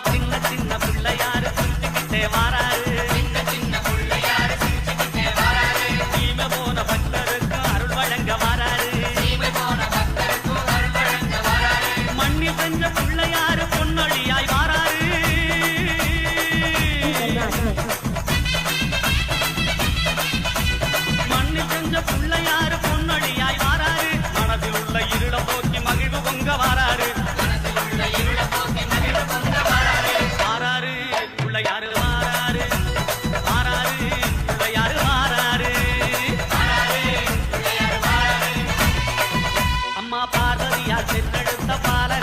சின்ன சின்ன பிள்ளையாரு சிரிச்சுக்கிட்டே வாராரு. சின்ன சின்ன பிள்ளையாரு சிரிச்சுக்கிட்டே வாராரு தீமை போன பக்தருக்கு அருள் வழங்க வாராரு தீமை போன பக்தருக்கு அருள் வழங்க வாராரு. மண்ணில் சென்ற பிள்ளையாரு பொன்னொழியாய் வாராரு. చెల్లెడు తపాల